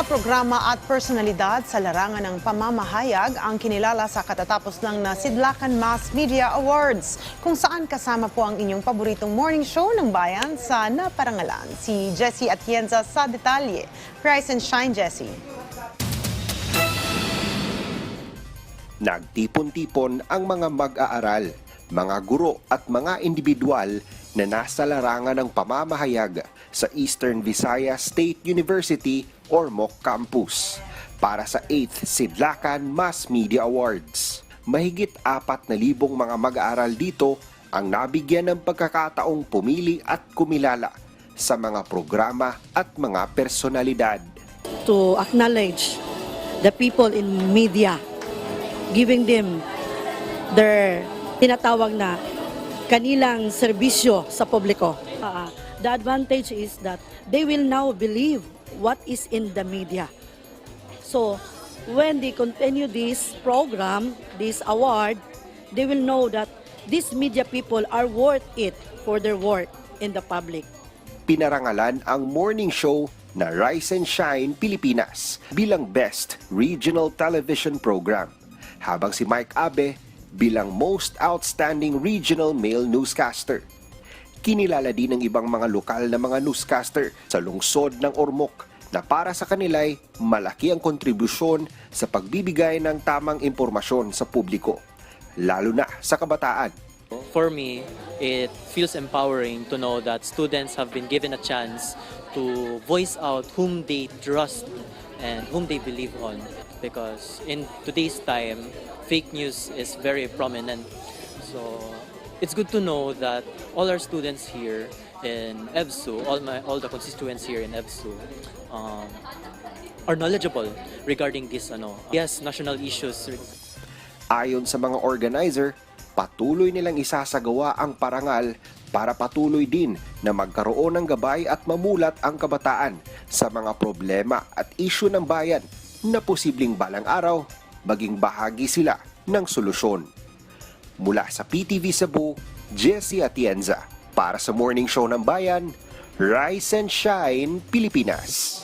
Mga programa at personalidad sa larangan ng pamamahayag ang kinilala sa katatapos lang na Sidlakan Mass Media Awards, kung saan kasama po ang inyong paboritong morning show ng bayan sa naparangalan. Si Jessie Atienza sa detalye. Rise and shine, Jessie. Nagtipon-tipon ang mga mag-aaral, mga guro at mga individual na nasa larangan ng pamamahayag sa Eastern Visayas State University or MOOC Campus para sa 8th Sidlakan Mass Media Awards. Mahigit apat na libong mga mag-aaral dito ang nabigyan ng pagkakataong pumili at kumilala sa mga programa at mga personalidad. to acknowledge the people in media, giving them their tinatawag na kanilang serbisyo sa publiko. Ah, the advantage is that they will now believe what is in the media. So, when they continue this program, this award, they will know that these media people are worth it for their work in the public. pinarangalan ang morning show na Rise and Shine Pilipinas bilang Best Regional Television Program, habang si Mike Abe bilang Most Outstanding Regional Male Newscaster. Kinilala din ng ibang mga lokal na mga newscaster sa lungsod ng Ormoc na para sa kanila'y malaki ang kontribusyon sa pagbibigay ng tamang impormasyon sa publiko, lalo na sa kabataan. For me, it feels empowering to know that students have been given a chance to voice out whom they trust and whom they believe on. Because in today's time, fake news is very prominent. So it's good to know that all our students here in EBSU, all my all the constituents here in EBSU, um, are knowledgeable regarding this ano. Yes, national issues Ayon sa mga organizer, patuloy nilang isasagawa ang parangal para patuloy din na magkaroon ng gabay at mamulat ang kabataan sa mga problema at isyu ng bayan na posibleng balang araw maging bahagi sila ng solusyon. Mula sa PTV Cebu, Jesse Atienza para sa Morning Show ng Bayan, Rise and Shine, Pilipinas.